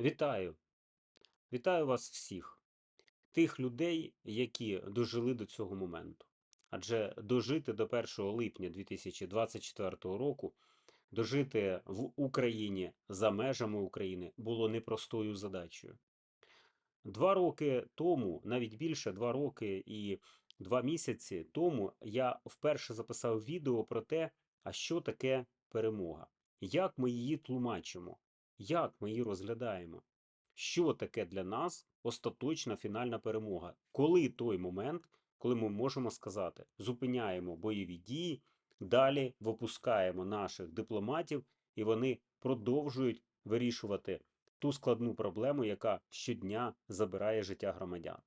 Вітаю! Вітаю вас всіх, тих людей, які дожили до цього моменту. Адже дожити до 1 липня 2024 року, дожити в Україні за межами України було непростою задачею. Два роки тому, навіть більше, два роки і два місяці тому, я вперше записав відео про те, а що таке перемога, як ми її тлумачимо, як ми її розглядаємо, що таке для нас остаточна фінальна перемога, коли той момент, коли ми можемо сказати, зупиняємо бойові дії, далі випускаємо наших дипломатів, і вони продовжують вирішувати ту складну проблему, яка щодня забирає життя громадян.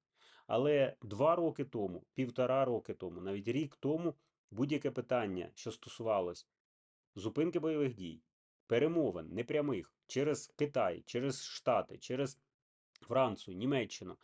Але два роки тому, півтора роки тому, навіть рік тому, будь-яке питання, що стосувалось зупинки бойових дій, перемовин непрямих через Китай, через Штати, через Францію, Німеччину,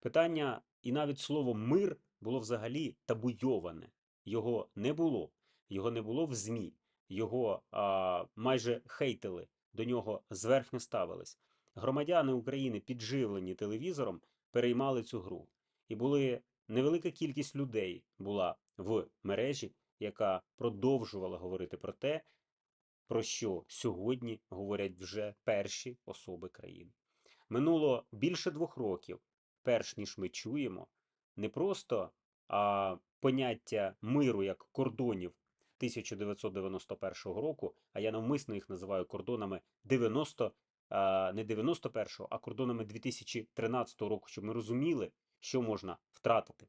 питання і навіть слово мир було взагалі табуйоване. Його не було, його не було в ЗМІ, його а, майже хейтили, до нього зверхньо ставились. Громадяни України, підживлені телевізором, переймали цю гру. І були невелика кількість людей була в мережі, яка продовжувала говорити про те, про що сьогодні говорять вже перші особи країни. Минуло більше двох років, перш ніж ми чуємо не просто а, поняття миру як кордонів 1991 року, а я навмисно їх називаю кордонами 90, а, не 91-го, а кордонами 2013 року, щоб ми розуміли, що можна втратити,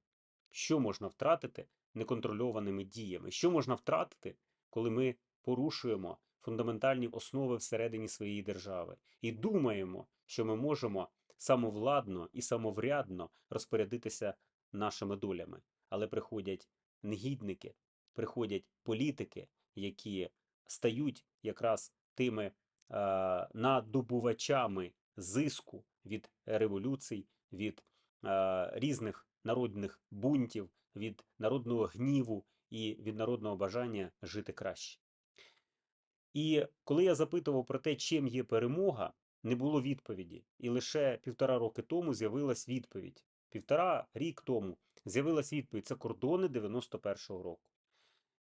що можна втратити неконтрольованими діями, що можна втратити, коли ми порушуємо фундаментальні основи всередині своєї держави і думаємо, що ми можемо самовладно і самоврядно розпорядитися нашими долями. Але приходять негідники, приходять політики, які стають якраз тими е, надобувачами зиску від революцій, від е, різних народних бунтів, від народного гніву і від народного бажання жити краще. І коли я запитував про те, чим є перемога, не було відповіді. І лише півтора роки тому з'явилась відповідь. Півтора рік тому з'явилась відповідь: це кордони 91-го року.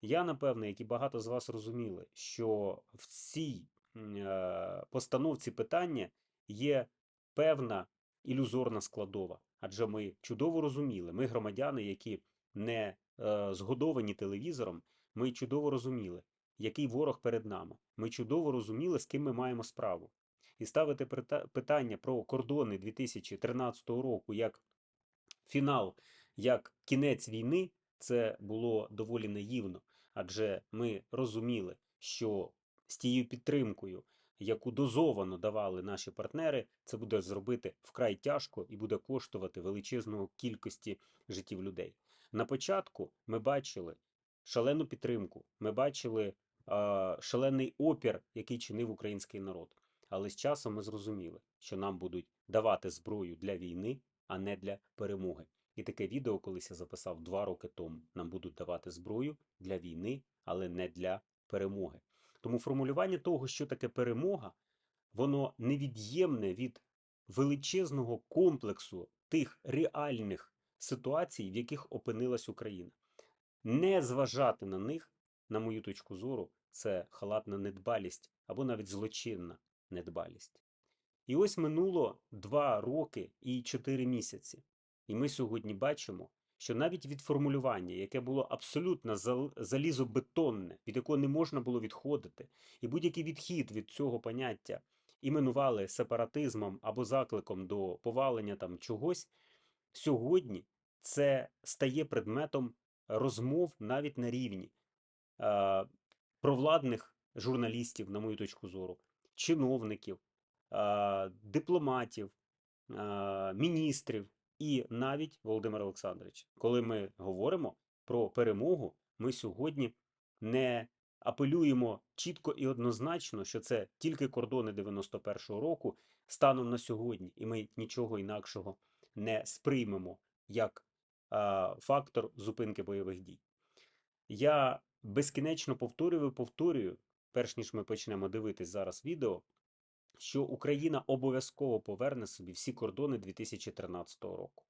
Я, напевне, як і багато з вас розуміли, що в цій е, постановці питання є певна ілюзорна складова. Адже ми чудово розуміли, ми громадяни, які не е, згодовані телевізором, ми чудово розуміли, який ворог перед нами. Ми чудово розуміли, з ким ми маємо справу. І ставити питання про кордони 2013 року як фінал, як кінець війни, це було доволі наївно, адже ми розуміли, що з тією підтримкою, яку дозовано давали наші партнери, це буде зробити вкрай тяжко і буде коштувати величезної кількості життів людей. На початку ми бачили шалену підтримку, ми бачили шалений опір, який чинив український народ. Але з часом ми зрозуміли, що нам будуть давати зброю для війни, а не для перемоги. І таке відео колись я записав два роки тому. Нам будуть давати зброю для війни, але не для перемоги. Тому формулювання того, що таке перемога, воно невід'ємне від величезного комплексу тих реальних ситуацій, в яких опинилась Україна. Не зважати на них на мою точку зору, це халатна недбалість або навіть злочинна недбалість. І ось минуло два роки і чотири місяці. І ми сьогодні бачимо, що навіть від формулювання, яке було абсолютно залізобетонне, від якого не можна було відходити, і будь-який відхід від цього поняття іменували сепаратизмом або закликом до повалення там чогось, сьогодні це стає предметом розмов навіть на рівні провладних журналістів, на мою точку зору, чиновників, дипломатів, міністрів і навіть Володимир Олександрович. Коли ми говоримо про перемогу, ми сьогодні не апелюємо чітко і однозначно, що це тільки кордони 91-го року станом на сьогодні, і ми нічого інакшого не сприймемо як фактор зупинки бойових дій. Я безкінечно повторюю повторюю, перш ніж ми почнемо дивитись зараз відео, що Україна обов'язково поверне собі всі кордони 2013 року.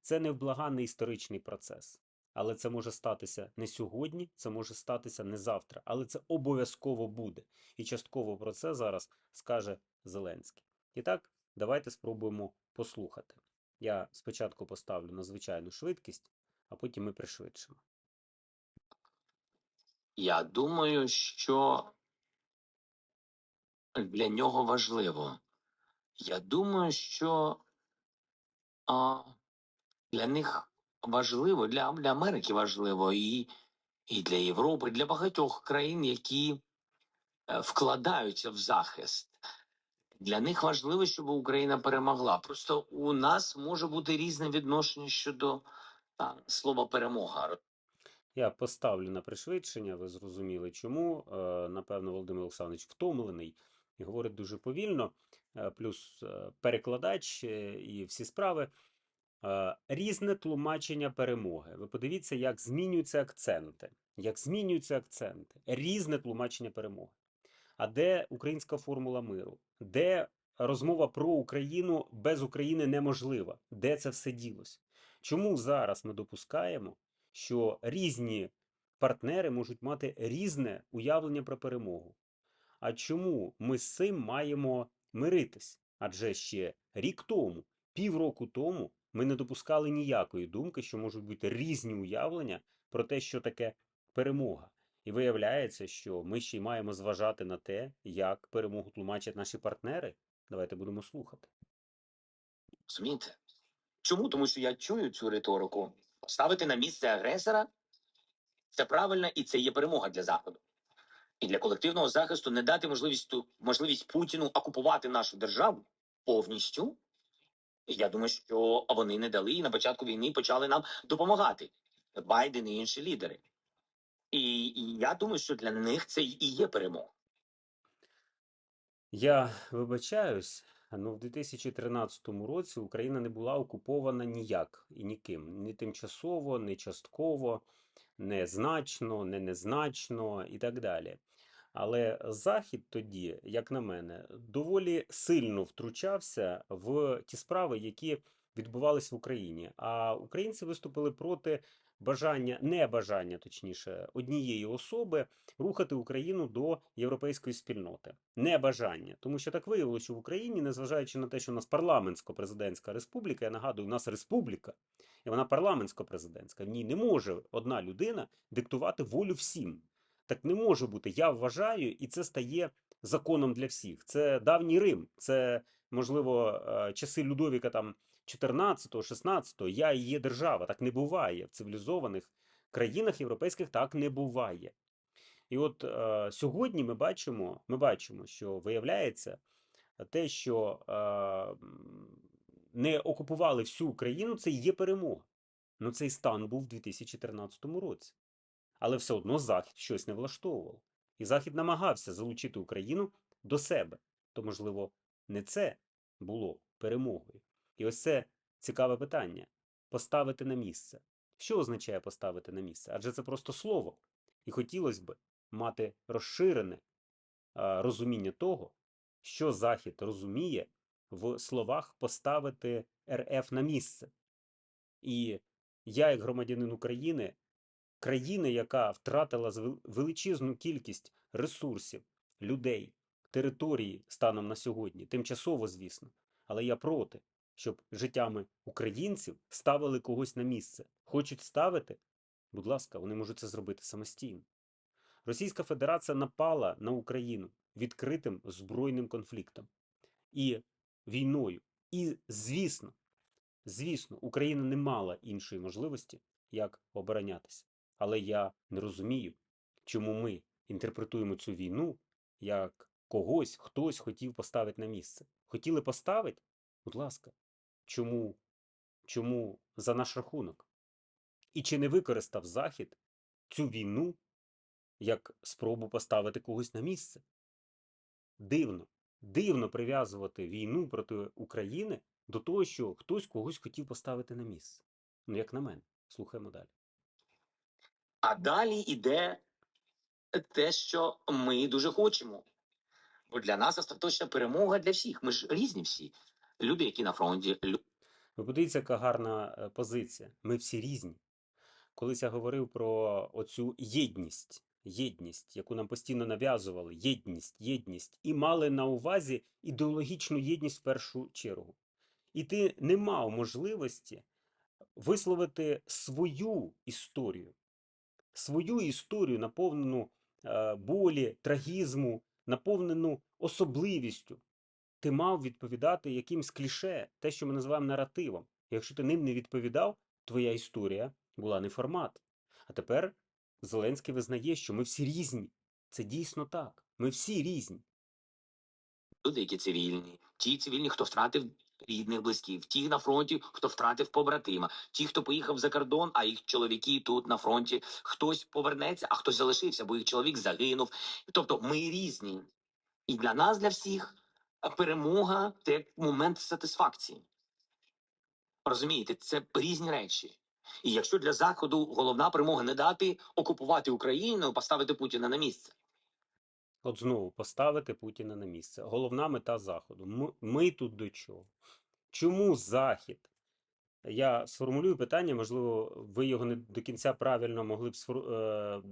Це невблаганний історичний процес. Але це може статися не сьогодні, це може статися не завтра, але це обов'язково буде. І частково про це зараз скаже Зеленський. І так, давайте спробуємо послухати. Я спочатку поставлю на звичайну швидкість, а потім ми пришвидшимо. Я думаю, що для нього важливо. Я думаю, що а, для них важливо, для, для Америки важливо і, і для Європи, для багатьох країн, які е, вкладаються в захист. Для них важливо, щоб Україна перемогла. Просто у нас може бути різне відношення щодо а, слова перемога. Я поставлю на пришвидшення, ви зрозуміли чому. Е, Напевно, Володимир Олександрович втомлений і говорить дуже повільно, е, плюс е, перекладач і всі справи. Різне тлумачення перемоги. Ви подивіться, як змінюються акценти. Як змінюються акценти. Різне тлумачення перемоги. А де українська формула миру? Де розмова про Україну без України неможлива? Де це все ділося? Чому зараз ми допускаємо, що різні партнери можуть мати різне уявлення про перемогу? А чому ми з цим маємо миритись? Адже ще рік тому, півроку тому, ми не допускали ніякої думки, що можуть бути різні уявлення про те, що таке перемога. І виявляється, що ми ще й маємо зважати на те, як перемогу тлумачать наші партнери. Давайте будемо слухати. Розумієте? Чому? Тому що я чую цю риторику. Ставити на місце агресора це правильно і це є перемога для Заходу. І для колективного захисту не дати можливість, можливість Путіну окупувати нашу державу повністю. Я думаю, що вони не дали і на початку війни почали нам допомагати. Байден і інші лідери. І, і я думаю, що для них це і є перемога. Я вибачаюсь, ну в 2013 році Україна не була окупована ніяк і ніким. Ні тимчасово, ні частково, не значно, не незначно і так далі. Але Захід тоді, як на мене, доволі сильно втручався в ті справи, які відбувались в Україні. А українці виступили проти бажання, небажання, точніше, однієї особи рухати Україну до європейської спільноти. Небажання, тому що так виявилося, що в Україні, незважаючи на те, що у нас парламентсько-президентська республіка, я нагадую, у нас республіка, і вона парламентсько-президентська. В ній не може одна людина диктувати волю всім. Так не може бути. Я вважаю, і це стає законом для всіх. Це давній Рим, це можливо е, часи Людовіка там 14-го, 16-го. Я і є держава. Так не буває в цивілізованих країнах європейських. Так не буває. І от е, сьогодні ми бачимо, ми бачимо, що виявляється те, що е, не окупували всю Україну, це є перемога. Ну цей стан був у 2013 році. Але все одно Захід щось не влаштовував. І Захід намагався залучити Україну до себе. То, можливо, не це було перемогою. І ось це цікаве питання: поставити на місце. Що означає поставити на місце? Адже це просто слово. І хотілося б мати розширене розуміння того, що Захід розуміє в словах поставити РФ на місце. І я, як громадянин України, країни, яка втратила величезну кількість ресурсів, людей, території станом на сьогодні, тимчасово, звісно, але я проти, щоб життями українців ставили когось на місце. Хочуть ставити? Будь ласка, вони можуть це зробити самостійно. Російська Федерація напала на Україну відкритим збройним конфліктом і війною. І, звісно, звісно, Україна не мала іншої можливості, як оборонятися. Але я не розумію, чому ми інтерпретуємо цю війну як когось, хтось хотів поставити на місце. Хотіли поставити? Будь ласка, чому, чому за наш рахунок? І чи не використав Захід цю війну як спробу поставити когось на місце? Дивно, дивно прив'язувати війну проти України до того, що хтось когось хотів поставити на місце. Ну, як на мене, слухаємо далі. А далі йде те, що ми дуже хочемо. для нас остаточна перемога для всіх. Ми ж різні всі. Люди, які на фронті, Ви подивіться, яка гарна е, позиція. Ми всі різні. Колись я говорив про оцю єдність, єдність, яку нам постійно нав'язували, єдність, єдність, і мали на увазі ідеологічну єдність в першу чергу. І ти не мав можливості висловити свою історію, свою історію, наповнену е, болі, трагізму, наповнену особливістю. Ти мав відповідати якимсь кліше, те, що ми називаємо наративом. Якщо ти ним не відповідав, твоя історія була не формат. А тепер Зеленський визнає, що ми всі різні. Це дійсно так. Ми всі різні. люди, які цивільні, ті цивільні, хто втратив рідних близьких, ті на фронті, хто втратив побратима, ті, хто поїхав за кордон, а їх чоловіки тут на фронті, хтось повернеться, а хтось залишився, бо їх чоловік загинув. Тобто ми різні. І для нас, для всіх, перемога це як момент сатисфакції. Розумієте, це різні речі. І якщо для Заходу головна перемога не дати окупувати Україну, поставити Путіна на місце. От знову поставити Путіна на місце. Головна мета Заходу. Ми, ми тут до чого? Чому Захід? Я сформулюю питання, можливо, ви його не до кінця правильно могли б сфор- е,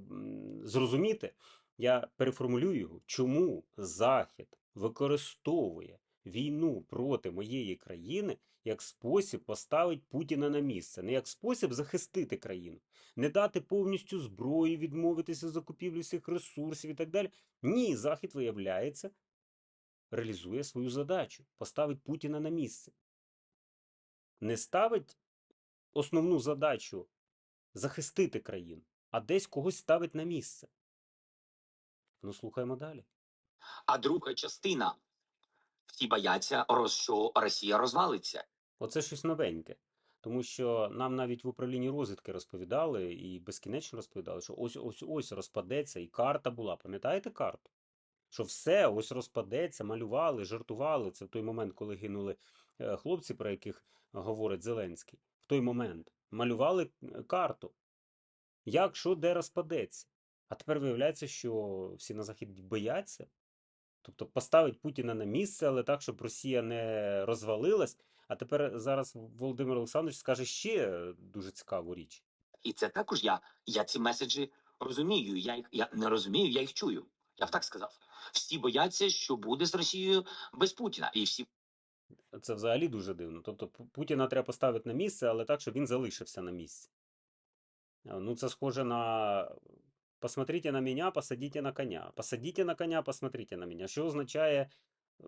зрозуміти. Я переформулюю його. Чому Захід використовує війну проти моєї країни як спосіб поставити Путіна на місце, не як спосіб захистити країну, не дати повністю зброї, відмовитися з закупівлі всіх ресурсів і так далі. Ні, Захід, виявляється, реалізує свою задачу поставить Путіна на місце. Не ставить основну задачу захистити країну, а десь когось ставить на місце. Ну, слухаємо далі. А друга частина всі бояться, що Росія розвалиться. Оце щось новеньке. Тому що нам навіть в управлінні розвідки розповідали і безкінечно розповідали, що ось ось ось розпадеться, і карта була. Пам'ятаєте карту? Що все ось розпадеться, малювали, жартували. Це в той момент, коли гинули е, хлопці, про яких говорить Зеленський. В той момент малювали е, карту. Як, що, де розпадеться. А тепер виявляється, що всі на Захід бояться. Тобто поставить Путіна на місце, але так, щоб Росія не розвалилась. А тепер зараз Володимир Олександрович скаже ще дуже цікаву річ. І це також я. Я ці меседжі розумію. Я їх я не розумію, я їх чую. Я б так сказав. Всі бояться, що буде з Росією без Путіна, і всі Це взагалі дуже дивно. Тобто Путіна треба поставити на місце, але так, щоб він залишився на місці. Ну, це схоже на посмотрите на мене, посадите на коня. Посадите на коня, посмотрите на мене. Що означає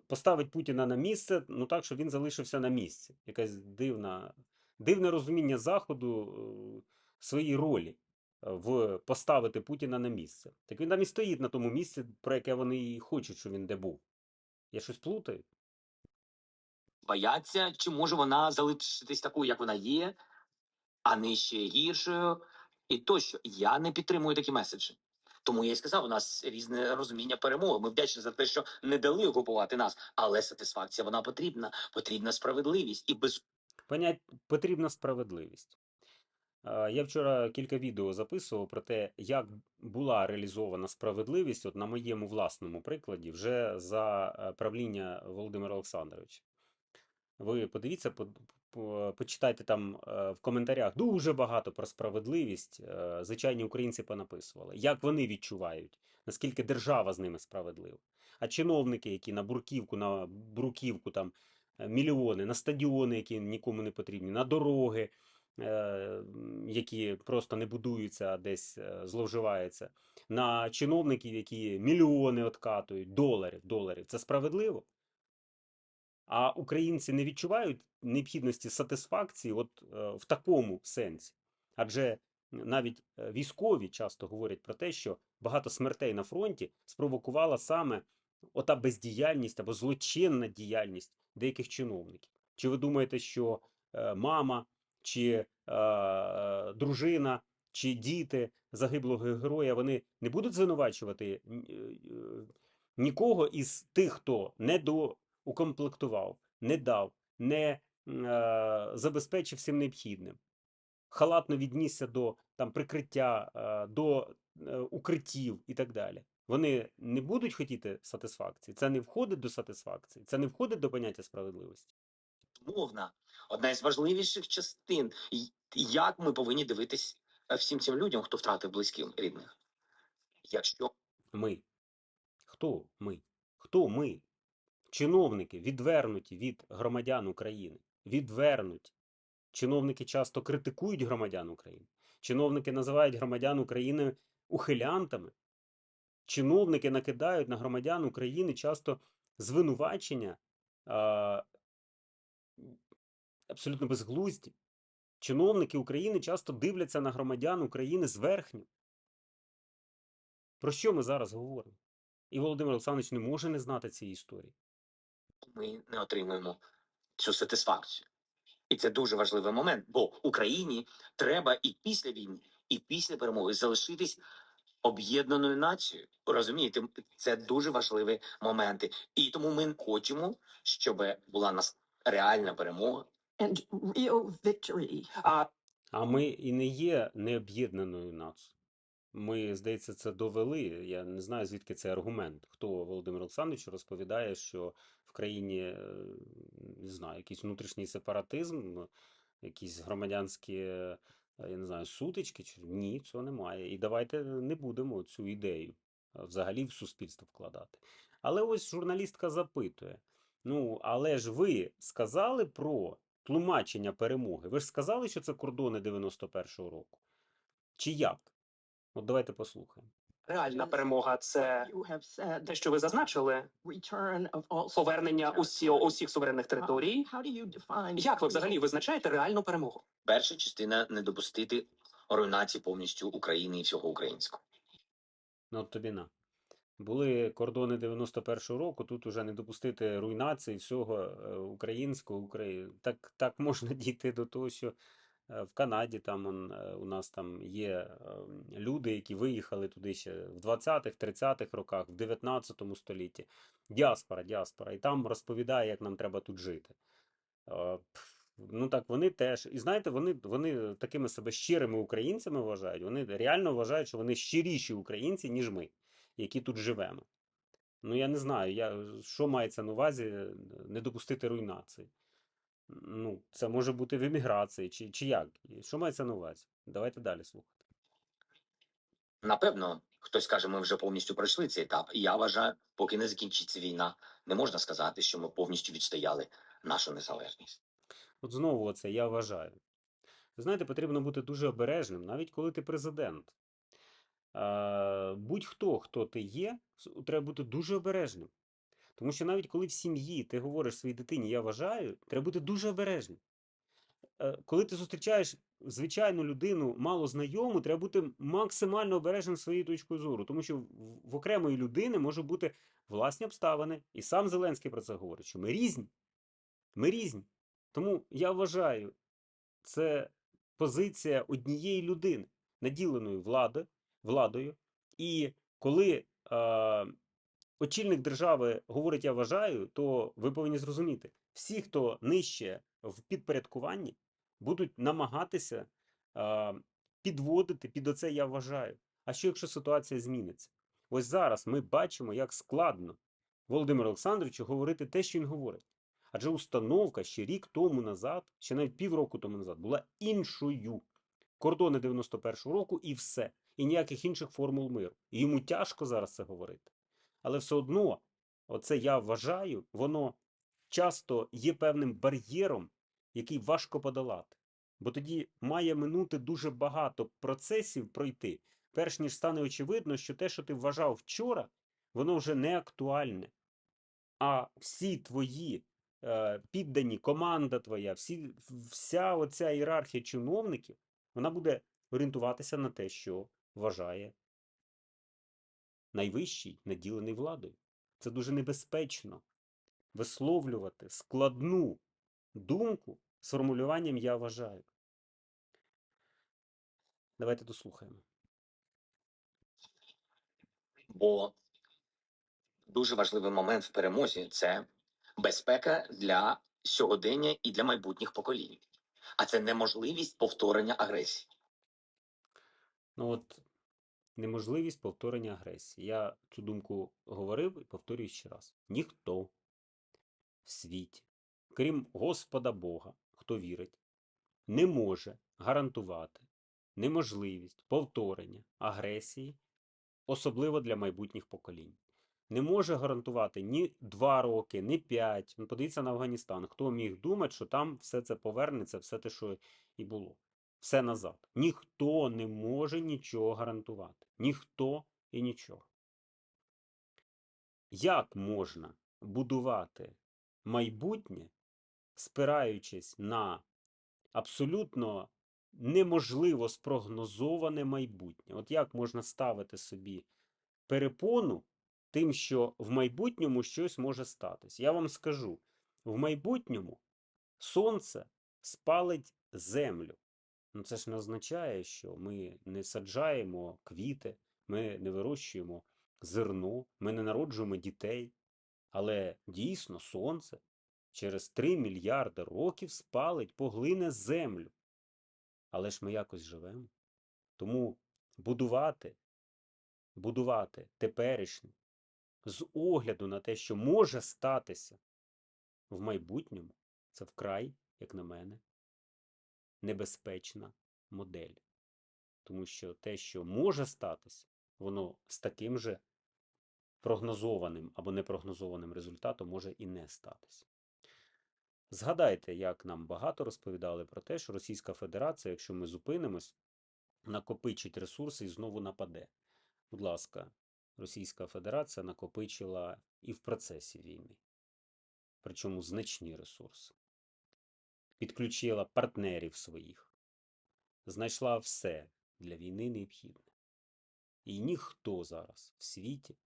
поставити Путіна на місце, ну так, щоб він залишився на місці. Якась дивна, дивне розуміння Заходу е, своїй ролі е, в поставити Путіна на місце. Так він там і стоїть на тому місці, про яке вони і хочуть, щоб він де був. Я щось плутаю? бояться, чи може вона залишитись такою, як вона є, а не ще гіршою. І тощо я не підтримую такі меседжі. Тому я й сказав, у нас різне розуміння перемоги. Ми вдячні за те, що не дали окупувати нас, але сатисфакція вона потрібна. Потрібна справедливість і без Понять потрібна справедливість. Я вчора кілька відео записував про те, як була реалізована справедливість, от на моєму власному прикладі, вже за е, правління Володимира Олександровича. Ви подивіться, по- по- почитайте там е, в коментарях дуже багато про справедливість. е, Звичайні українці понаписували, як вони відчувають, наскільки держава з ними справедлива. А чиновники, які на бурківку, на бруківку там е, мільйони, на стадіони, які нікому не потрібні, на дороги, які просто не будуються, а десь зловживаються, на чиновників, які мільйони откатують, доларів, доларів. Це справедливо? А українці не відчувають необхідності сатисфакції от е, в такому сенсі. Адже навіть е, військові часто говорять про те, що багато смертей на фронті спровокувала саме ота бездіяльність або злочинна діяльність деяких чиновників. Чи ви думаєте, що е, мама, чи е, дружина, чи діти загиблого героя вони не будуть звинувачувати нікого із тих, хто не доукомплектував, не дав, не е, забезпечив всім необхідним, халатно віднісся до там прикриття, е, до е, укриттів і так далі. Вони не будуть хотіти сатисфакції. Це не входить до сатисфакції, це не входить до поняття справедливості. Мовна одна із важливіших частин. Як ми повинні дивитись е, всім цим людям, хто втратив близьких рідних? Якщо Ми. Хто ми? Хто ми? Чиновники відвернуті від громадян України. Відвернуті. Чиновники часто критикують громадян України. Чиновники називають громадян України ухилянтами. Чиновники накидають на громадян України часто звинувачення а, абсолютно безглузді. Чиновники України часто дивляться на громадян України зверхньо. Про що ми зараз говоримо? І Володимир Олександрович не може не знати цієї історії. Ми не отримуємо цю сатисфакцію. І це дуже важливий момент, бо Україні треба і після війни, і після перемоги залишитись об'єднаною нацією. Розумієте, це дуже важливі моменти. І тому ми хочемо, щоб була нас реальна перемога. and real victory. А А ми і не є необ'єднаною нацією. Ми, здається, це довели. Я не знаю, звідки цей аргумент. Хто Володимир Олександрович розповідає, що країні е, не знаю, якийсь внутрішній сепаратизм, якісь громадянські, е, я не знаю, сутички. Чи ні, цього немає. І давайте не будемо цю ідею е, взагалі в суспільство вкладати. Але ось журналістка запитує: ну, але ж ви сказали про тлумачення перемоги? Ви ж сказали, що це кордони 91-го року? Чи як? От давайте послухаємо. Реальна перемога це те, що ви зазначили, повернення усі, усіх суверенних територій. Як ви взагалі визначаєте реальну перемогу? перша частина не допустити руйнації повністю України і всього українського. Ну, от тобі на. Були кордони 91-го року, тут уже не допустити руйнації всього е, українського, Украї... так, так можна дійти до того, що в Канаді там он, е, у нас там є е, люди, які виїхали туди ще в 20-х, 30-х роках, в 19 столітті. Діаспора, діаспора. І там розповідає, як нам треба тут жити. Е, Ну так вони теж. І знаєте, вони, вони такими себе щирими українцями вважають. Вони реально вважають, що вони щиріші українці, ніж ми, які тут живемо. Ну я не знаю, я, що мається на увазі е, не допустити руйнації. Ну, це може бути в еміграції, чи, чи як? Що мається на увазі? Давайте далі слухати. Напевно, хтось каже, ми вже повністю пройшли цей етап. І я вважаю, поки не закінчиться війна, не можна сказати, що ми повністю відстояли нашу незалежність. От знову оце я вважаю. Ви знаєте, потрібно бути дуже обережним, навіть коли ти президент. А, Будь-хто, хто ти є, треба бути дуже обережним. Тому що навіть коли в сім'ї ти говориш своїй дитині, я вважаю, треба бути дуже обережним. Е, Коли ти зустрічаєш звичайну людину, мало знайому, треба бути максимально обережним своєю точкою зору, тому що в окремої людини можуть бути власні обставини, і сам Зеленський про це говорить, що ми різні. Ми різні. Тому я вважаю, це позиція однієї людини, наділеної влади, владою. І коли е, очільник держави говорить я вважаю, то ви повинні зрозуміти, всі, хто нижче в підпорядкуванні, будуть намагатися е, підводити під оце я вважаю. А що якщо ситуація зміниться? Ось зараз ми бачимо, як складно Володимиру Олександровичу говорити те, що він говорить. Адже установка ще рік тому назад, ще навіть півроку тому назад, була іншою. Кордони 91-го року і все. І ніяких інших формул миру. І йому тяжко зараз це говорити. Але все одно, оце я вважаю, воно часто є певним бар'єром, який важко подолати. Бо тоді має минути дуже багато процесів пройти, перш ніж стане очевидно, що те, що ти вважав вчора, воно вже не актуальне. А всі твої е, піддані, команда твоя, всі, вся оця ієрархія чиновників, вона буде орієнтуватися на те, що вважає найвищий, наділений владою. Це дуже небезпечно висловлювати складну думку з формулюванням я вважаю. Давайте дослухаємо. Бо дуже важливий момент в перемозі це безпека для сьогодення і для майбутніх поколінь. А це неможливість повторення агресії. Ну от неможливість повторення агресії. Я цю думку говорив і повторюю ще раз. Ніхто в світі, крім Господа Бога, хто вірить, не може гарантувати неможливість повторення агресії, особливо для майбутніх поколінь. Не може гарантувати ні 2 роки, ні 5. Ну, подивіться на Афганістан. Хто міг думати, що там все це повернеться, все те, що і було. Все назад. Ніхто не може нічого гарантувати. Ніхто і нічого. Як можна будувати майбутнє, спираючись на абсолютно неможливо спрогнозоване майбутнє? От як можна ставити собі перепону тим, що в майбутньому щось може статись? Я вам скажу: в майбутньому сонце спалить землю. Ну, це ж не означає, що ми не саджаємо квіти, ми не вирощуємо зерно, ми не народжуємо дітей. Але дійсно сонце через 3 мільярди років спалить, поглине землю. Але ж ми якось живемо. Тому будувати, будувати теперішнє з огляду на те, що може статися в майбутньому, це вкрай, як на мене, небезпечна модель. Тому що те, що може статися, воно з таким же прогнозованим або непрогнозованим результатом може і не статися. Згадайте, як нам багато розповідали про те, що Російська Федерація, якщо ми зупинимось, накопичить ресурси і знову нападе. Будь ласка, Російська Федерація накопичила і в процесі війни, причому значні ресурси. Підключила партнерів своїх, знайшла все для війни необхідне. І ніхто зараз в світі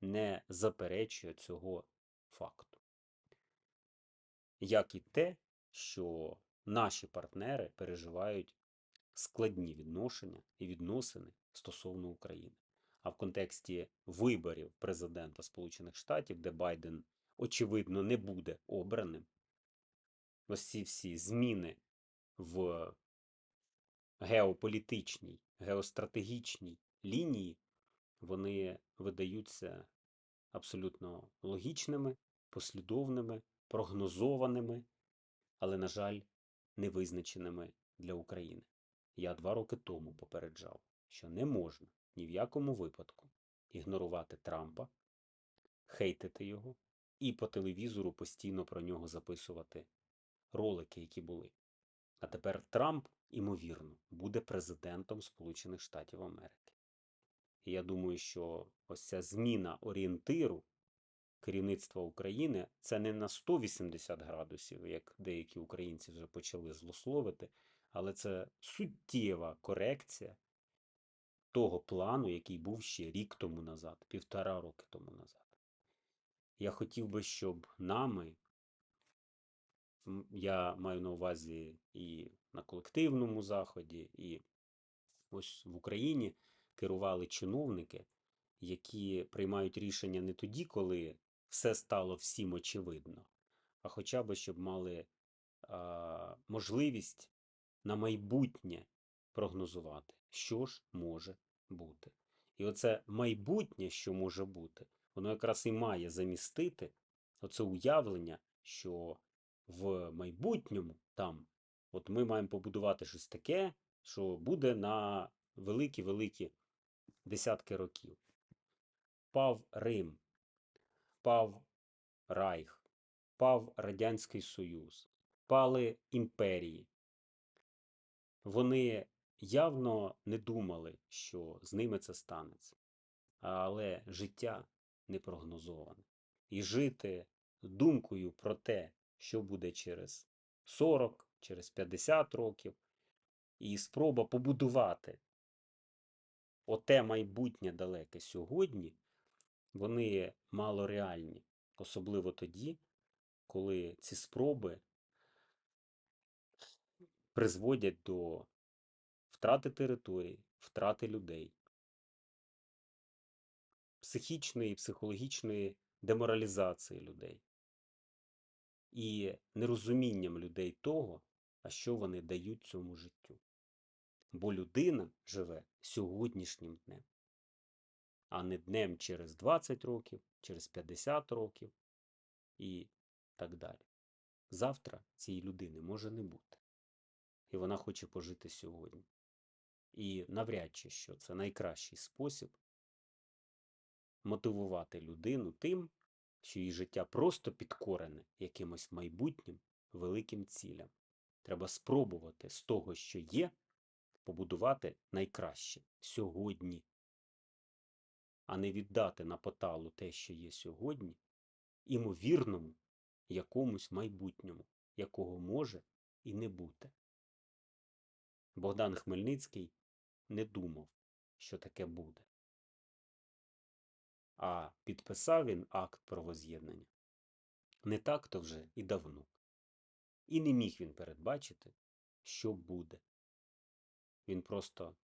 не заперечує цього факту. Як і те, що наші партнери переживають складні відношення і відносини стосовно України. А в контексті виборів президента Сполучених Штатів, де Байден, очевидно, не буде обраним, ось ці всі зміни в геополітичній, геостратегічній лінії, вони видаються абсолютно логічними, послідовними, прогнозованими, але, на жаль, невизначеними для України. Я два роки тому попереджав, що не можна ні в якому випадку ігнорувати Трампа, хейтити його і по телевізору постійно про нього записувати ролики, які були. А тепер Трамп, імовірно, буде президентом Сполучених Штатів Америки. І я думаю, що ось ця зміна орієнтиру керівництва України це не на 180 градусів, як деякі українці вже почали злословити, але це суттєва корекція того плану, який був ще рік тому назад, півтора роки тому назад. Я хотів би, щоб нами, я маю на увазі і на колективному заході, і ось в Україні керували чиновники, які приймають рішення не тоді, коли все стало всім очевидно, а хоча б щоб мали а, можливість на майбутнє прогнозувати, що ж може бути. І оце майбутнє, що може бути, воно якраз і має замістити оце уявлення, що в майбутньому там, от ми маємо побудувати щось таке, що буде на великі-великі десятки років. Пав Рим, пав Райх, пав Радянський Союз, пали імперії. Вони явно не думали, що з ними це станеться. Але життя не прогнозоване. І жити думкою про те, що буде через 40, через 50 років, і спроба побудувати оте майбутнє далеке сьогодні, вони мало реальні, особливо тоді, коли ці спроби призводять до втрати територій, втрати людей, психічної і психологічної деморалізації людей і нерозумінням людей того, а що вони дають цьому життю. Бо людина живе сьогоднішнім днем. а не днем через 20 років, через 50 років і так далі. Завтра цієї людини може не бути. І вона хоче пожити сьогодні. І навряд чи що це найкращий спосіб мотивувати людину тим, її життя просто підкорене якимось майбутнім великим цілям. Треба спробувати з того, що є, побудувати найкраще сьогодні, а не віддати на поталу те, що є сьогодні, імовірному якомусь майбутньому, якого може і не бути. Богдан Хмельницький не думав, що таке буде. А підписав він акт про воз'єднання не так-то вже і давно. І не міг він передбачити, що буде. Він просто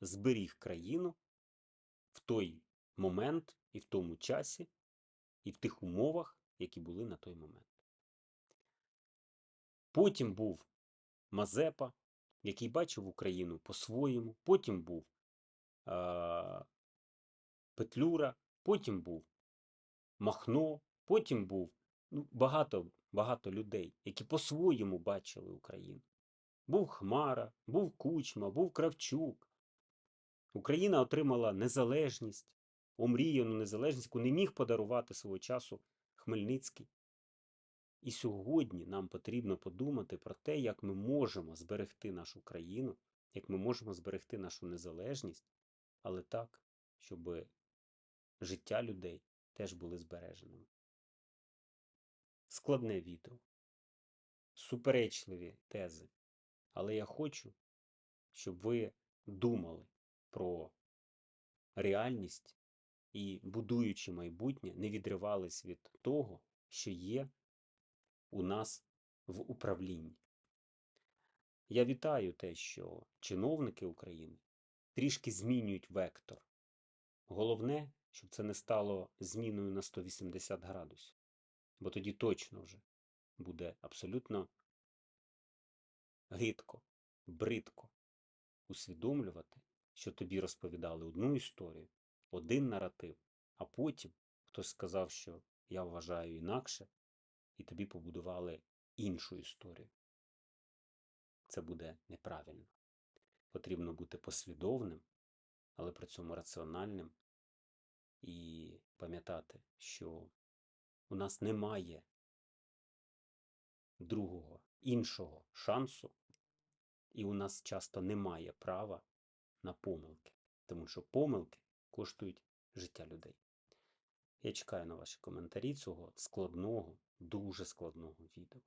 зберіг країну в той момент і в тому часі, і в тих умовах, які були на той момент. Потім був Мазепа, який бачив Україну по-своєму, потім був е- Петлюра, потім був Махно, потім був ну, багато, багато людей, які по-своєму бачили Україну. Був Хмара, був Кучма, був Кравчук. Україна отримала незалежність, омріяну незалежність, яку не міг подарувати свого часу Хмельницький. І сьогодні нам потрібно подумати про те, як ми можемо зберегти нашу країну, як ми можемо зберегти нашу незалежність, але так, щоб життя людей теж були збереженими. Складне відео, суперечливі тези, але я хочу, щоб ви думали про реальність і, будуючи майбутнє, не відривались від того, що є у нас в управлінні. Я вітаю те, що чиновники України трішки змінюють вектор. Головне, щоб це не стало зміною на 180 градусів, бо тоді точно вже буде абсолютно гидко, бридко усвідомлювати, що тобі розповідали одну історію, один наратив, а потім хтось сказав, що я вважаю інакше, і тобі побудували іншу історію. Це буде неправильно. Потрібно бути послідовним, але при цьому раціональним і пам'ятати, що у нас немає другого, іншого шансу, і у нас часто немає права на помилки, тому що помилки коштують життя людей. Я чекаю на ваші коментарі цього складного, дуже складного відео.